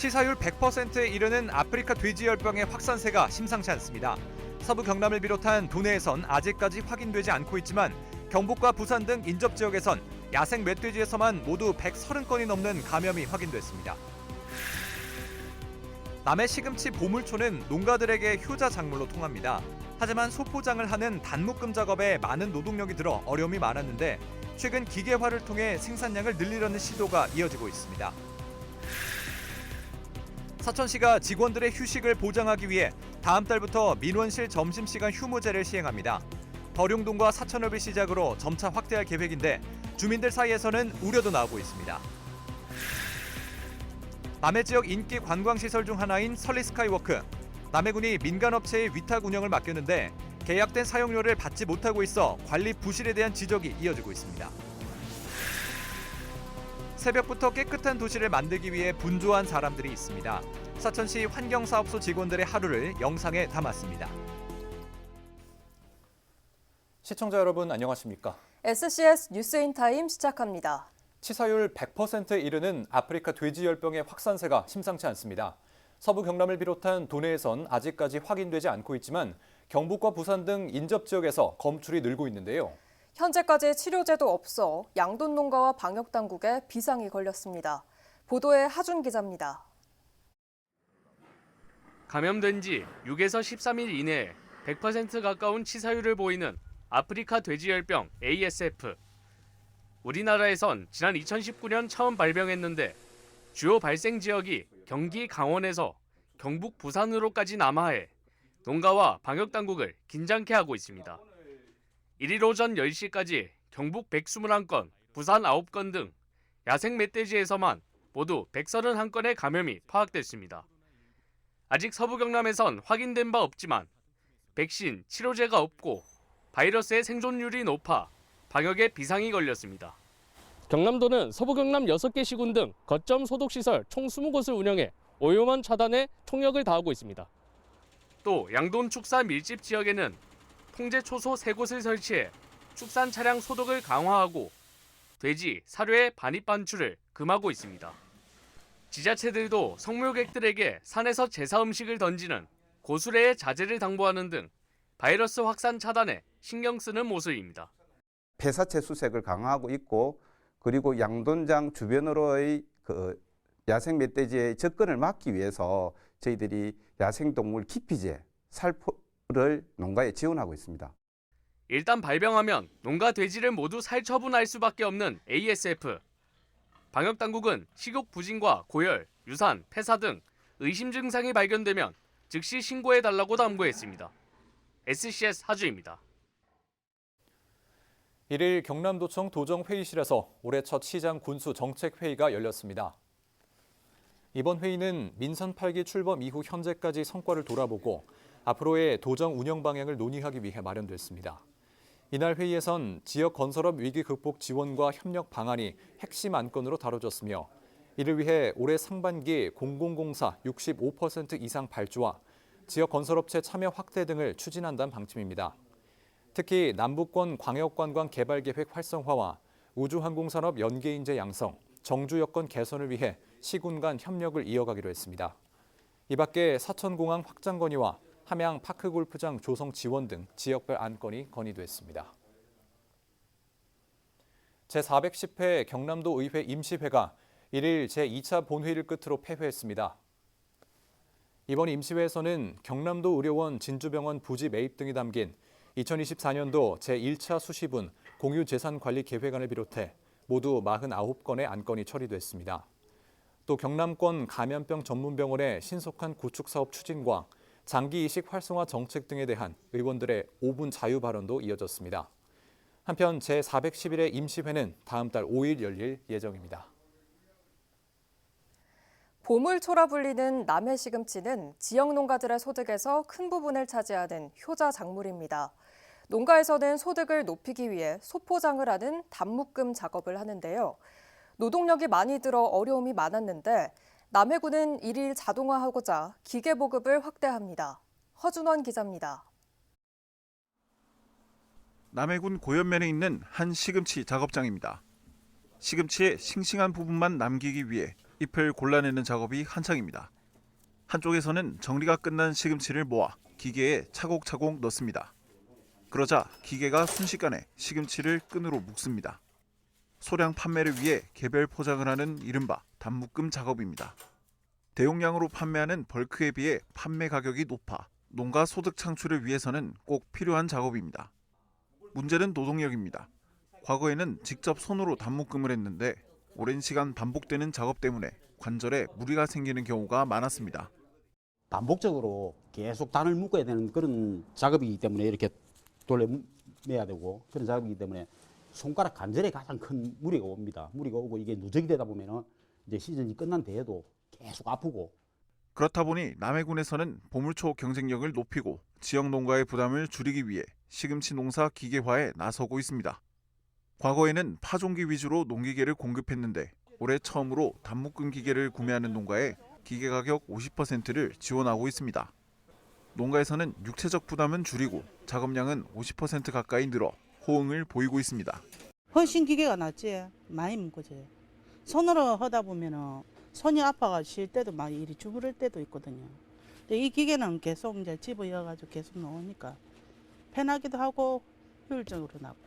치사율 100%에 이르는 아프리카 돼지열병의 확산세가 심상치 않습니다. 서부 경남을 비롯한 도내에선 아직까지 확인되지 않고 있지만 경북과 부산 등 인접 지역에선 야생 멧돼지에서만 모두 130건이 넘는 감염이 확인됐습니다. 남해 시금치 보물초는 농가들에게 효자 작물로 통합니다. 하지만 소포장을 하는 단묶음 작업에 많은 노동력이 들어 어려움이 많았는데 최근 기계화를 통해 생산량을 늘리려는 시도가 이어지고 있습니다. 사천시가 직원들의 휴식을 보장하기 위해 다음 달부터 민원실 점심시간 휴무제를 시행합니다. 덕룡동과 사천읍을 시작으로 점차 확대할 계획인데 주민들 사이에서는 우려도 나오고 있습니다. 남해 지역 인기 관광시설 중 하나인 설리 스카이워크. 남해군이 민간업체의 위탁 운영을 맡겼는데 계약된 사용료를 받지 못하고 있어 관리 부실에 대한 지적이 이어지고 있습니다. 새벽부터 깨끗한 도시를 만들기 위해 분주한 사람들이 있습니다. 사천시 환경사업소 직원들의 하루를 영상에 담았습니다. 시청자 여러분 안녕하십니까? SCS 뉴스인 타임 시작합니다. 치사율 100%에 이르는 아프리카 돼지열병의 확산세가 심상치 않습니다. 서부 경남을 비롯한 도내에선 아직까지 확인되지 않고 있지만 경북과 부산 등 인접 지역에서 검출이 늘고 있는데요. 현재까지 치료제도 없어 양돈 농가와 방역 당국에 비상이 걸렸습니다. 보도에 하준 기자입니다. 감염된 지 6에서 13일 이내에 100% 가까운 치사율을 보이는 아프리카 돼지열병 ASF. 우리나라에선 지난 2019년 처음 발병했는데 주요 발생 지역이 경기 강원에서 경북 부산으로까지 남하해 농가와 방역 당국을 긴장케 하고 있습니다. 1일 오전 10시까지 경북 121건, 부산 9건 등 야생 멧돼지에서만 모두 131건의 감염이 파악됐습니다. 아직 서부 경남에선 확인된 바 없지만 백신, 치료제가 없고 바이러스의 생존율이 높아 방역에 비상이 걸렸습니다. 경남도는 서부 경남 6개 시군 등 거점 소독 시설 총 20곳을 운영해 오염원 차단에 총력을 다하고 있습니다. 또 양돈 축사 밀집 지역에는 통제 초소 3곳을 설치해 축산 차량 소독을 강화하고 돼지, 사료의 반입 반출을 금하고 있습니다. 지자체들도 성묘객들에게 산에서 제사 음식을 던지는 고수레의 자제를 당부하는 등 바이러스 확산 차단에 신경 쓰는 모습입니다. 폐사체 수색을 강화하고 있고 그리고 양돈장 주변으로의 그 야생 멧돼지의 접근을 막기 위해서 저희들이 야생동물 기피제 살포 를 농가에 지원하고 있습니다. 일단 발병하면 농가 돼지를 모두 살 처분할 수밖에 없는 ASF. 방역 당국은 식욕 부진과 고열, 유산, 폐사 등 의심 증상이 발견되면 즉시 신고해 달라고 당부했습니다. SCS 하주입니다. 1일 경남도청 도정회의실에서 올해 첫 시장 군수 정책회의가 열렸습니다. 이번 회의는 민선 8기 출범 이후 현재까지 성과를 돌아보고 앞으로의 도정 운영 방향을 논의하기 위해 마련됐습니다. 이날 회의에선 지역 건설업 위기 극복 지원과 협력 방안이 핵심 안건으로 다뤄졌으며 이를 위해 올해 상반기 공공공사 65% 이상 발주와 지역 건설업체 참여 확대 등을 추진한다는 방침입니다. 특히 남북권 광역관광 개발 계획 활성화와 우주항공산업 연계 인재 양성, 정주 여건 개선을 위해 시군 간 협력을 이어가기로 했습니다. 이 밖에 사천공항 확장 건의와 함양 파크골프장 조성 지원 등 지역별 안건이 건의됐습니다. 제410회 경남도 의회 임시회가 1일 제2차 본회의를 끝으로 폐회했습니다. 이번 임시회에서는 경남도 의료원 진주병원 부지 매입 등이 담긴 2024년도 제1차 수시분 공유재산관리 계획안을 비롯해 모두 49건의 안건이 처리됐습니다. 또 경남권 감염병 전문병원의 신속한 구축 사업 추진과 장기 이식 활성화 정책 등에 대한 의원들의 5분 자유 발언도 이어졌습니다. 한편 제411회 임시회는 다음 달 5일 열릴 예정입니다. 보물초라 불리는 남해 시금치는 지역 농가들의 소득에서 큰 부분을 차지하는 효자 작물입니다. 농가에서는 소득을 높이기 위해 소포장을 하는 단묶음 작업을 하는데요. 노동력이 많이 들어 어려움이 많았는데 남해군은 일일 자동화하고자 기계 보급을 확대합니다. 허준원 기자입니다. 남해군 고현면에 있는 한 시금치 작업장입니다. 시금치의 싱싱한 부분만 남기기 위해 잎을 골라내는 작업이 한창입니다. 한쪽에서는 정리가 끝난 시금치를 모아 기계에 차곡차곡 넣습니다. 그러자 기계가 순식간에 시금치를 끈으로 묶습니다. 소량 판매를 위해 개별 포장을 하는 이른바 단묶음 작업입니다. 대용량으로 판매하는 벌크에 비해 판매 가격이 높아 농가 소득 창출을 위해서는 꼭 필요한 작업입니다. 문제는 노동력입니다. 과거에는 직접 손으로 단묶음을 했는데 오랜 시간 반복되는 작업 때문에 관절에 무리가 생기는 경우가 많았습니다. 반복적으로 계속 단을 묶어야 되는 그런 작업이기 때문에 이렇게 돌려매야 되고 그런 작업이기 때문에 손가락 관절에 가장 큰 무리가 옵니다. 무리가 오고 이게 누적이 되다 보면은 이제 시즌이 끝난 뒤에도 계속 아프고 그렇다 보니 남해군에서는 보물초 경쟁력을 높이고 지역 농가의 부담을 줄이기 위해 시금치 농사 기계화에 나서고 있습니다. 과거에는 파종기 위주로 농기계를 공급했는데 올해 처음으로 단묶음 기계를 구매하는 농가에 기계 가격 50%를 지원하고 있습니다. 농가에서는 육체적 부담은 줄이고 작업량은 50% 가까이 늘어 호응을 보이고 있습니다. 훨씬 기계가 낫지. 많이 묶어져요. 손으로 하다 보면은 손이 아파가 쉴 때도 막 이리 주부를 때도 있거든요. 근데 이 기계는 계속 이제 집어여가지고 계속 나오니까 편하기도 하고 효율적으로 나고.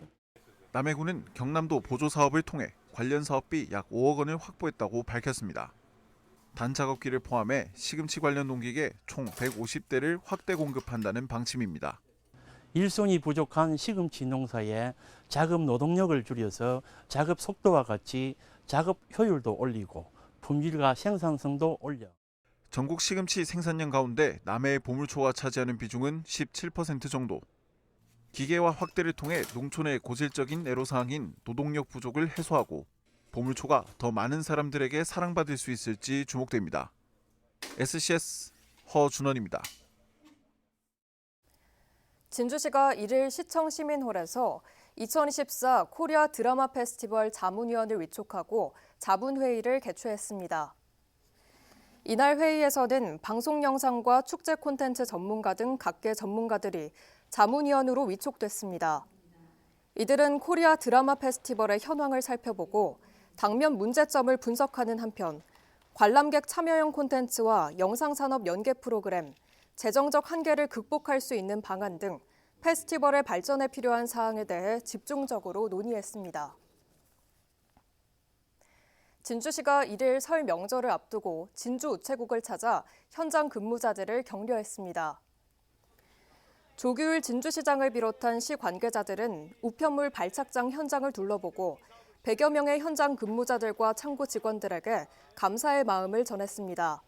남해군은 경남도 보조 사업을 통해 관련 사업비 약 5억 원을 확보했다고 밝혔습니다. 단작업기를 포함해 시금치 관련 농기계 총 150대를 확대 공급한다는 방침입니다. 일손이 부족한 시금치 농사에 작업 노동력을 줄여서 작업 속도와 같이 작업 효율도 올리고 품질과 생산성도 올려 전국 시금치 생산량 가운데 남해의 보물초가 차지하는 비중은 17% 정도. 기계화 확대를 통해 농촌의 고질적인 애로사항인 노동력 부족을 해소하고 보물초가 더 많은 사람들에게 사랑받을 수 있을지 주목됩니다. SCS 허준원입니다. 진주시가 1일 시청 시민홀에서 2024 코리아 드라마 페스티벌 자문위원을 위촉하고 자문회의를 개최했습니다. 이날 회의에서는 방송 영상과 축제 콘텐츠 전문가 등 각계 전문가들이 자문위원으로 위촉됐습니다. 이들은 코리아 드라마 페스티벌의 현황을 살펴보고 당면 문제점을 분석하는 한편 관람객 참여형 콘텐츠와 영상산업 연계 프로그램, 재정적 한계를 극복할 수 있는 방안 등 페스티벌의 발전에 필요한 사항에 대해 집중적으로 논의했습니다. 진주시가 1일 설 명절을 앞두고 진주 우체국을 찾아 현장 근무자들을 격려했습니다. 조규일 진주시장을 비롯한 시 관계자들은 우편물 발착장 현장을 둘러보고 100여 명의 현장 근무자들과 창고 직원들에게 감사의 마음을 전했습니다.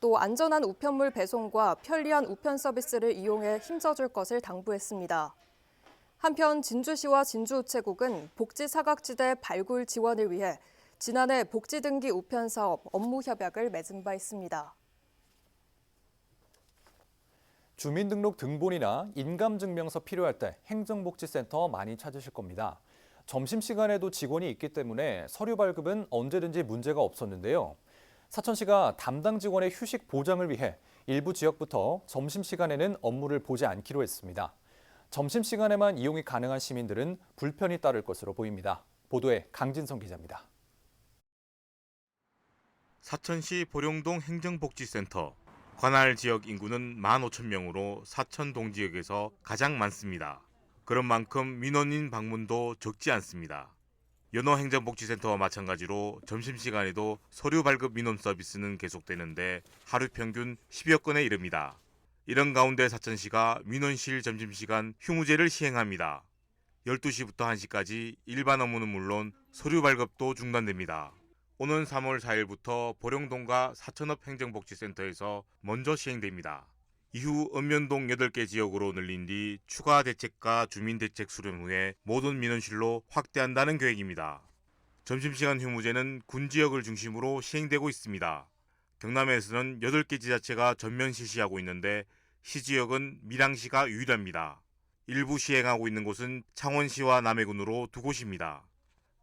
또 안전한 우편물 배송과 편리한 우편 서비스를 이용해 힘써줄 것을 당부했습니다. 한편 진주시와 진주우체국은 복지 사각지대 발굴 지원을 위해 지난해 복지 등기 우편 사업 업무 협약을 맺은 바 있습니다. 주민등록 등본이나 인감증명서 필요할 때 행정복지센터 많이 찾으실 겁니다. 점심시간에도 직원이 있기 때문에 서류 발급은 언제든지 문제가 없었는데요. 사천시가 담당 직원의 휴식 보장을 위해 일부 지역부터 점심시간에는 업무를 보지 않기로 했습니다. 점심시간에만 이용이 가능한 시민들은 불편이 따를 것으로 보입니다. 보도에 강진성 기자입니다. 사천시 보령동 행정복지센터 관할 지역 인구는 15,000명으로 사천 동 지역에서 가장 많습니다. 그런 만큼 민원인 방문도 적지 않습니다. 연호 행정복지센터와 마찬가지로 점심시간에도 서류 발급 민원 서비스는 계속되는데 하루 평균 10여 건에 이릅니다. 이런 가운데 사천시가 민원실 점심시간 휴무제를 시행합니다. 12시부터 1시까지 일반 업무는 물론 서류 발급도 중단됩니다. 오는 3월 4일부터 보령동과 사천읍 행정복지센터에서 먼저 시행됩니다. 이후 읍면동 8개 지역으로 늘린 뒤 추가 대책과 주민대책 수렴 후에 모든 민원실로 확대한다는 계획입니다. 점심시간 휴무제는 군 지역을 중심으로 시행되고 있습니다. 경남에서는 8개 지자체가 전면 실시하고 있는데 시 지역은 밀양시가 유일합니다. 일부 시행하고 있는 곳은 창원시와 남해군으로 두 곳입니다.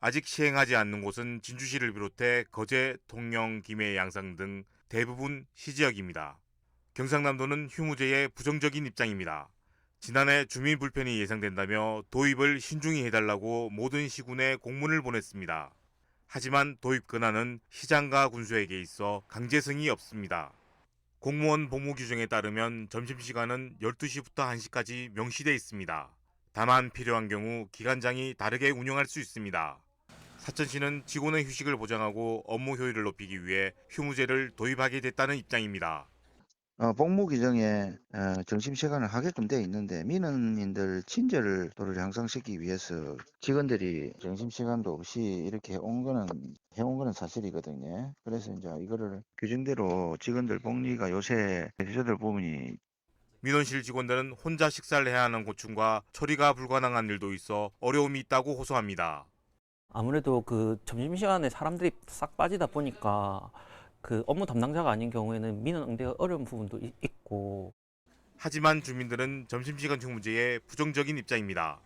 아직 시행하지 않는 곳은 진주시를 비롯해 거제, 통영, 김해, 양산 등 대부분 시지역입니다. 경상남도는 휴무제에 부정적인 입장입니다. 지난해 주민 불편이 예상된다며 도입을 신중히 해달라고 모든 시군에 공문을 보냈습니다. 하지만 도입 권한은 시장과 군수에게 있어 강제성이 없습니다. 공무원 복무 규정에 따르면 점심시간은 12시부터 1시까지 명시돼 있습니다. 다만 필요한 경우 기관장이 다르게 운영할 수 있습니다. 사천시는 직원의 휴식을 보장하고 업무 효율을 높이기 위해 휴무제를 도입하게 됐다는 입장입니다. 어, 복무 규정에 어, 점심 시간을 하게끔 돼 있는데 민원인들 친절을 도를 향상시키기 위해서 직원들이 점심 시간도 없이 이렇게 온 거는 해온 거는 사실이거든요. 그래서 이제 이거를 규정대로 직원들 복리가 요새 해저들 부분이 민원실 직원들은 혼자 식사를 해야 하는 고충과 처리가 불가능한 일도 있어 어려움이 있다고 호소합니다. 아무래도 그 점심시간에 사람들이 싹 빠지다 보니까 그 업무 담당자가 아닌 경우에는 민원 응대가 어려운 부분도 이- 있고 하지만 주민들은 점심시간 휴무제에 부정적인 입장입니다.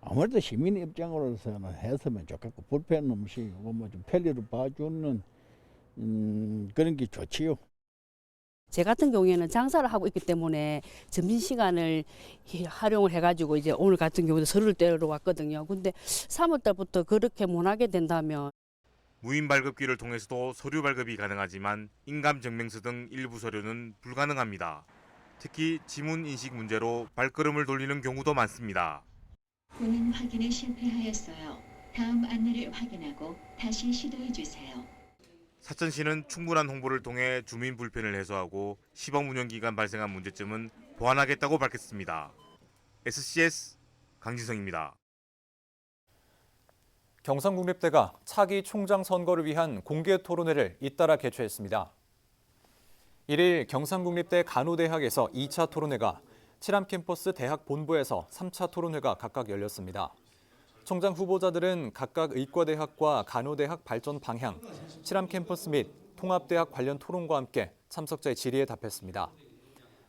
아무래도 시민 입장으로서는 했으면 좋겠고 불편 없이 뭐좀 편리를 봐주는 음, 그런 게 좋지요. 제 같은 경우에는 장사를 하고 있기 때문에 점심 시간을 활용을 해가지고 이제 오늘 같은 경우도 서류를 떼러 왔거든요. 근데 3월 달부터 그렇게 못 하게 된다면 무인 발급기를 통해서도 서류 발급이 가능하지만 인감 증명서 등 일부 서류는 불가능합니다. 특히 지문 인식 문제로 발걸음을 돌리는 경우도 많습니다. 본인 확인에 실패하였어요. 다음 안내를 확인하고 다시 시도해 주세요. 사천시는 충분한 홍보를 통해 주민 불편을 해소하고 시범 운영 기간 발생한 문제점은 보완하겠다고 밝혔습니다. SCS 강진성입니다. 경상국립대가 차기 총장 선거를 위한 공개 토론회를 잇따라 개최했습니다. 1일 경상국립대 간호대학에서 2차 토론회가 칠암 캠퍼스 대학 본부에서 3차 토론회가 각각 열렸습니다. 총장 후보자들은 각각 의과대학과 간호대학 발전 방향, 칠암 캠퍼스 및 통합대학 관련 토론과 함께 참석자의 질의에 답했습니다.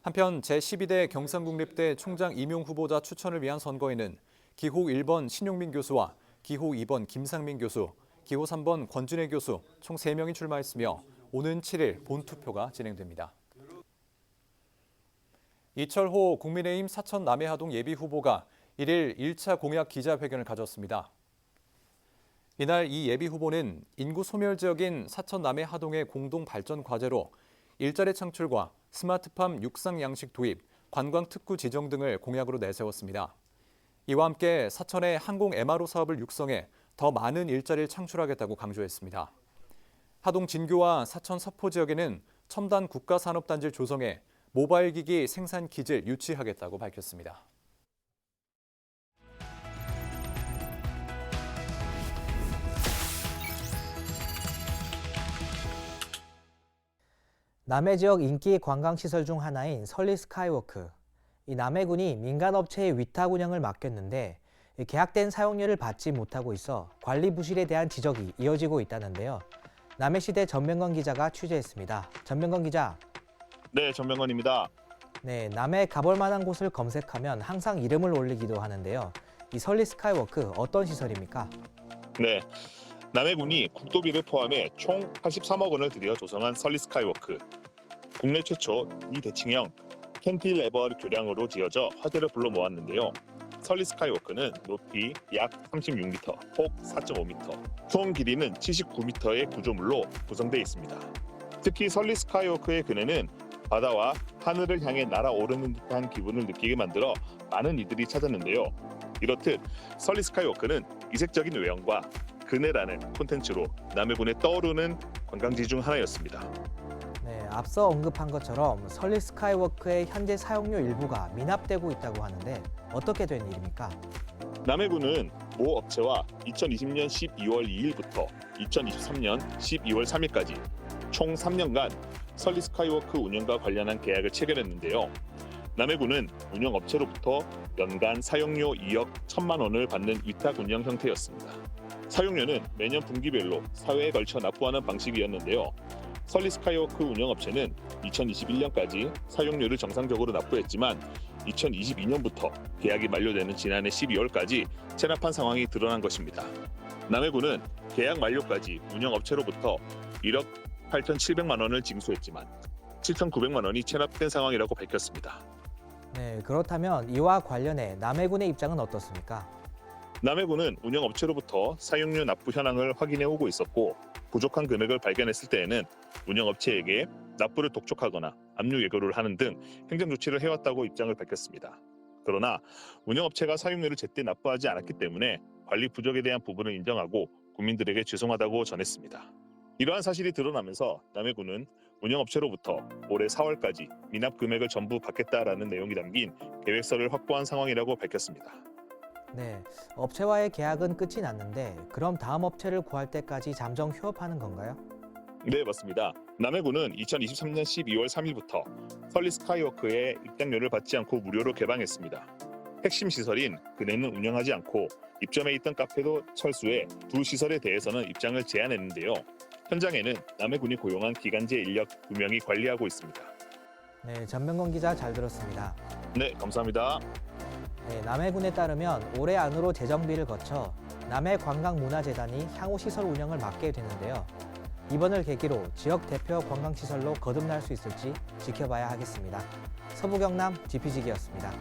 한편 제12대 경상국립대 총장 임용 후보자 추천을 위한 선거에는 기호 1번 신용민 교수와 기호 2번 김상민 교수, 기호 3번 권준혜 교수 총 3명이 출마했으며 오는 7일 본투표가 진행됩니다. 이철호 국민의힘 사천 남해하동 예비후보가 1일 1차 공약 기자회견을 가졌습니다. 이날 이 예비후보는 인구 소멸 지역인 사천 남해하동의 공동 발전 과제로 일자리 창출과 스마트팜 육상 양식 도입, 관광 특구 지정 등을 공약으로 내세웠습니다. 이와 함께 사천의 항공 MRO 사업을 육성해 더 많은 일자리를 창출하겠다고 강조했습니다. 하동 진교와 사천 서포 지역에는 첨단 국가 산업 단지를 조성해 모바일 기기 생산 기지를 유치하겠다고 밝혔습니다. 남해 지역 인기 관광시설 중 하나인 설리 스카이워크. 이 남해군이 민간업체의 위탁 운영을 맡겼는데 이 계약된 사용료를 받지 못하고 있어 관리 부실에 대한 지적이 이어지고 있다는데요. 남해시대 전명건 기자가 취재했습니다. 전명건 기자. 네, 전명건입니다. 네, 남해 가볼 만한 곳을 검색하면 항상 이름을 올리기도 하는데요. 이 설리 스카이워크 어떤 시설입니까? 네. 남해군이 국도비를 포함해 총 83억 원을 들여 조성한 설리 스카이워크. 국내 최초 이 대칭형 캔틸레버 교량으로 지어져 화제를 불러 모았는데요. 설리 스카이워크는 높이 약 36m, 폭 4.5m, 총 길이는 79m의 구조물로 구성되어 있습니다. 특히 설리 스카이워크의 그네는 바다와 하늘을 향해 날아오르는 듯한 기분을 느끼게 만들어 많은 이들이 찾았는데요. 이렇듯 설리 스카이워크는 이색적인 외형과 그네라는 콘텐츠로 남해군에 떠오르는 관광지 중 하나였습니다. 네, 앞서 언급한 것처럼 설리 스카이워크의 현재 사용료 일부가 미납되고 있다고 하는데 어떻게 된 일입니까? 남해군은 모 업체와 2020년 12월 2일부터 2023년 12월 3일까지 총 3년간 설리 스카이워크 운영과 관련한 계약을 체결했는데요. 남해군은 운영업체로부터 연간 사용료 2억 1천만 원을 받는 위탁 운영 형태였습니다. 사용료는 매년 분기별로 사회에 걸쳐 납부하는 방식이었는데요. 설리 스카이워크 운영업체는 2021년까지 사용료를 정상적으로 납부했지만 2022년부터 계약이 만료되는 지난해 12월까지 체납한 상황이 드러난 것입니다. 남해군은 계약 만료까지 운영업체로부터 1억 8,700만 원을 징수했지만 7,900만 원이 체납된 상황이라고 밝혔습니다. 네, 그렇다면 이와 관련해 남해군의 입장은 어떻습니까? 남해군은 운영업체로부터 사용료 납부 현황을 확인해 오고 있었고 부족한 금액을 발견했을 때에는 운영업체에게 납부를 독촉하거나 압류 예고를 하는 등 행정 조치를 해왔다고 입장을 밝혔습니다. 그러나 운영업체가 사용료를 제때 납부하지 않았기 때문에 관리 부족에 대한 부분을 인정하고 국민들에게 죄송하다고 전했습니다. 이러한 사실이 드러나면서 남해군은 운영업체로부터 올해 4월까지 미납 금액을 전부 받겠다라는 내용이 담긴 계획서를 확보한 상황이라고 밝혔습니다. 네, 업체와의 계약은 끝이 났는데 그럼 다음 업체를 구할 때까지 잠정 휴업하는 건가요? 네, 맞습니다. 남해군은 2023년 12월 3일부터 설리 스카이워크의 입장료를 받지 않고 무료로 개방했습니다. 핵심 시설인 그네는 운영하지 않고 입점해 있던 카페도 철수해 두 시설에 대해서는 입장을 제한했는데요. 현장에는 남해군이 고용한 기간제 인력 2명이 관리하고 있습니다. 네, 전명건 기자 잘 들었습니다. 네, 감사합니다. 네, 남해군에 따르면 올해 안으로 재정비를 거쳐 남해관광문화재단이 향후 시설 운영을 맡게 되는데요. 이번을 계기로 지역 대표 관광시설로 거듭날 수 있을지 지켜봐야 하겠습니다. 서부 경남 GPG기였습니다.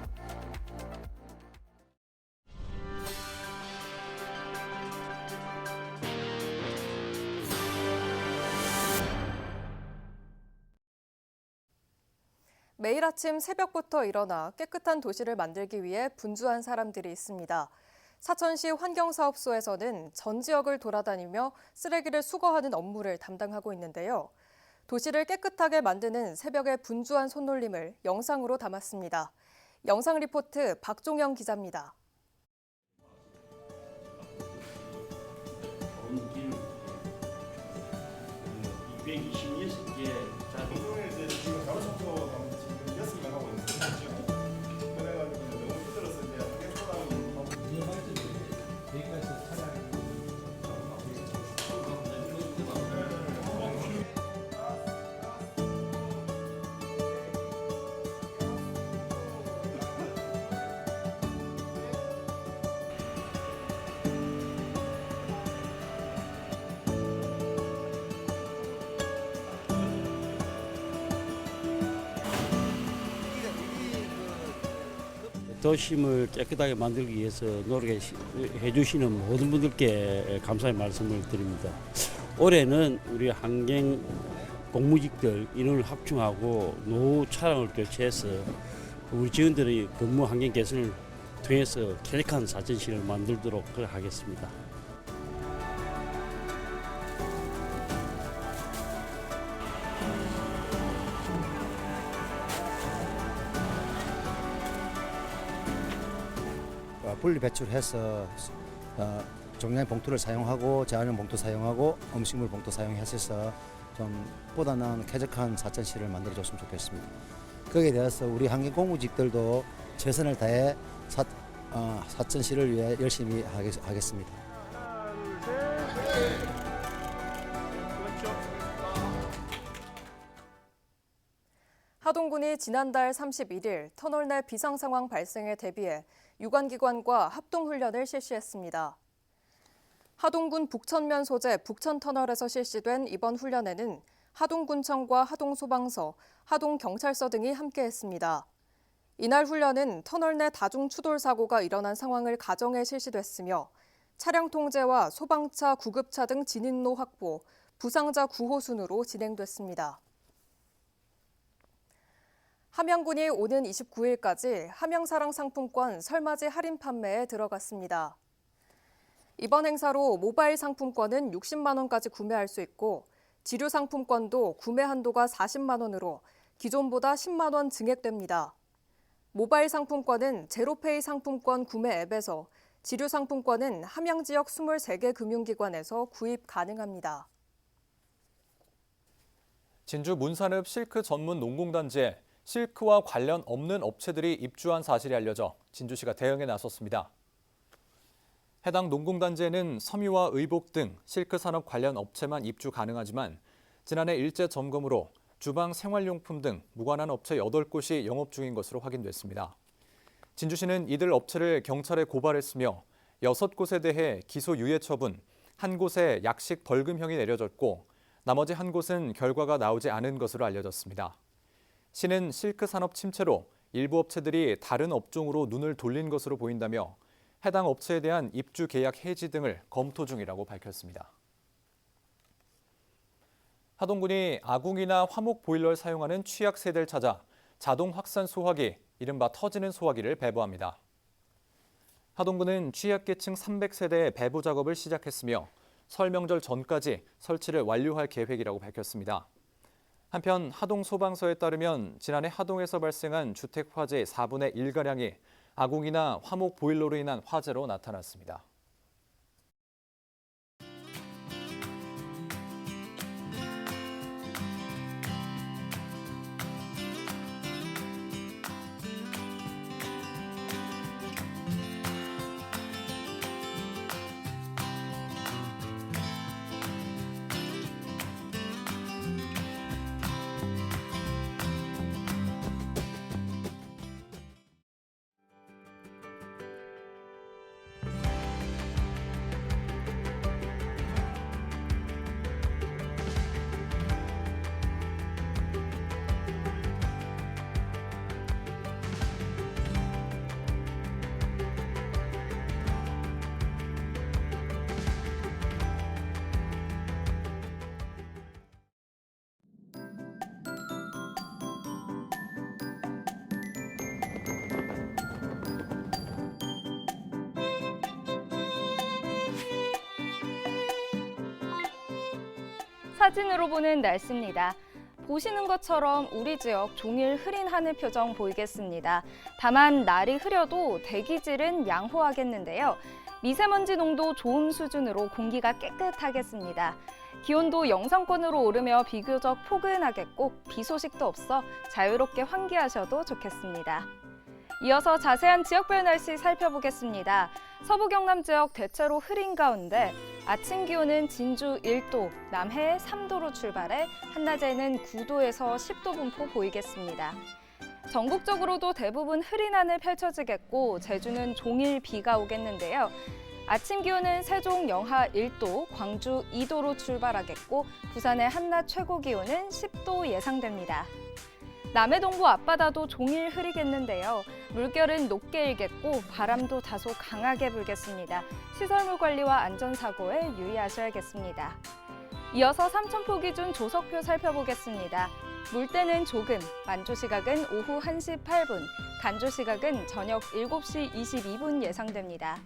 매일 아침 새벽부터 일어나 깨끗한 도시를 만들기 위해 분주한 사람들이 있습니다. 사천시 환경사업소에서는 전 지역을 돌아다니며 쓰레기를 수거하는 업무를 담당하고 있는데요. 도시를 깨끗하게 만드는 새벽의 분주한 손놀림을 영상으로 담았습니다. 영상 리포트 박종영 기자입니다. 도심을 깨끗하게 만들기 위해서 노력해 주시는 모든 분들께 감사의 말씀을 드립니다. 올해는 우리 환경 공무직들 인원을 합충하고 노후 차량을 교체해서 우리 직원들의 근무 환경 개선을 통해서 쾌적한 사전실을 만들도록 하겠습니다. 분리 배출해서 어, 종량 봉투를 사용하고 재활용 봉투 사용하고 음식물 봉투 사용해서 좀 보다는 쾌적한 사천시를 만들어 줬으면 좋겠습니다. 거기에 대해서 우리 환경 공무직들도 최선을 다해 사, 어, 사천시를 위해 열심히 하겠, 하겠습니다. 하동군이 지난달 31일 터널 내 비상 상황 발생에 대비해 유관기관과 합동훈련을 실시했습니다. 하동군 북천면 소재 북천터널에서 실시된 이번 훈련에는 하동군청과 하동소방서, 하동경찰서 등이 함께했습니다. 이날 훈련은 터널 내 다중 추돌 사고가 일어난 상황을 가정해 실시됐으며 차량 통제와 소방차, 구급차 등 진입로 확보, 부상자 구호 순으로 진행됐습니다. 함양군이 오는 29일까지 함양사랑 상품권 설맞이 할인 판매에 들어갔습니다. 이번 행사로 모바일 상품권은 60만 원까지 구매할 수 있고 지류 상품권도 구매 한도가 40만 원으로 기존보다 10만 원 증액됩니다. 모바일 상품권은 제로페이 상품권 구매 앱에서 지류 상품권은 함양 지역 23개 금융기관에서 구입 가능합니다. 진주 문산읍 실크 전문 농공단지에 실크와 관련 없는 업체들이 입주한 사실이 알려져 진주시가 대응에 나섰습니다. 해당 농공단지에는 섬유와 의복 등 실크 산업 관련 업체만 입주 가능하지만 지난해 일제 점검으로 주방 생활용품 등 무관한 업체 8곳이 영업 중인 것으로 확인됐습니다. 진주시는 이들 업체를 경찰에 고발했으며 6곳에 대해 기소 유예 처분, 한 곳에 약식 벌금형이 내려졌고 나머지 한 곳은 결과가 나오지 않은 것으로 알려졌습니다. 시는 실크 산업 침체로 일부 업체들이 다른 업종으로 눈을 돌린 것으로 보인다며 해당 업체에 대한 입주 계약 해지 등을 검토 중이라고 밝혔습니다. 하동군이 아궁이나 화목 보일러를 사용하는 취약 세대를 찾아 자동 확산 소화기, 이른바 터지는 소화기를 배부합니다. 하동군은 취약계층 300세대의 배부 작업을 시작했으며 설 명절 전까지 설치를 완료할 계획이라고 밝혔습니다. 한편 하동 소방서에 따르면 지난해 하동에서 발생한 주택 화재 4분의 1가량이 아궁이나 화목 보일러로 인한 화재로 나타났습니다. 사진으로 보는 날씨입니다. 보시는 것처럼 우리 지역 종일 흐린 하늘 표정 보이겠습니다. 다만 날이 흐려도 대기질은 양호하겠는데요. 미세먼지 농도 좋음 수준으로 공기가 깨끗하겠습니다. 기온도 영상권으로 오르며 비교적 포근하겠고 비 소식도 없어 자유롭게 환기하셔도 좋겠습니다. 이어서 자세한 지역별 날씨 살펴보겠습니다. 서부 경남 지역 대체로 흐린 가운데 아침 기온은 진주 1도, 남해 3도로 출발해 한낮에는 9도에서 10도 분포 보이겠습니다. 전국적으로도 대부분 흐린 하늘 펼쳐지겠고 제주는 종일 비가 오겠는데요. 아침 기온은 세종 영하 1도, 광주 2도로 출발하겠고 부산의 한낮 최고 기온은 10도 예상됩니다. 남해 동부 앞바다도 종일 흐리겠는데요. 물결은 높게 일겠고 바람도 다소 강하게 불겠습니다. 시설물 관리와 안전사고에 유의하셔야겠습니다. 이어서 삼천포 기준 조석표 살펴보겠습니다. 물때는 조금, 만조 시각은 오후 1시 8분, 간조 시각은 저녁 7시 22분 예상됩니다.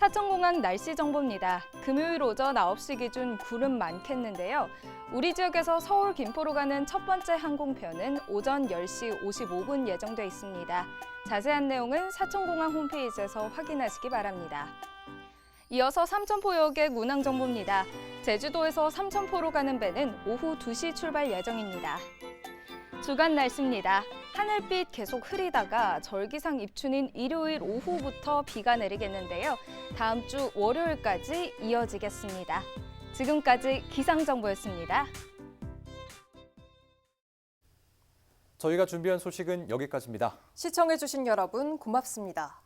사천공항 날씨 정보입니다. 금요일 오전 9시 기준 구름 많겠는데요. 우리 지역에서 서울 김포로 가는 첫 번째 항공편은 오전 10시 55분 예정돼 있습니다. 자세한 내용은 사천공항 홈페이지에서 확인하시기 바랍니다. 이어서 삼천포역의 운항 정보입니다. 제주도에서 삼천포로 가는 배는 오후 2시 출발 예정입니다. 주간 날씨입니다. 하늘빛 계속 흐리다가 절기상 입춘인 일요일 오후부터 비가 내리겠는데요. 다음 주 월요일까지 이어지겠습니다. 지금까지 기상정보였습니다. 저희가 준비한 소식은 여기까지입니다. 시청해주신 여러분 고맙습니다.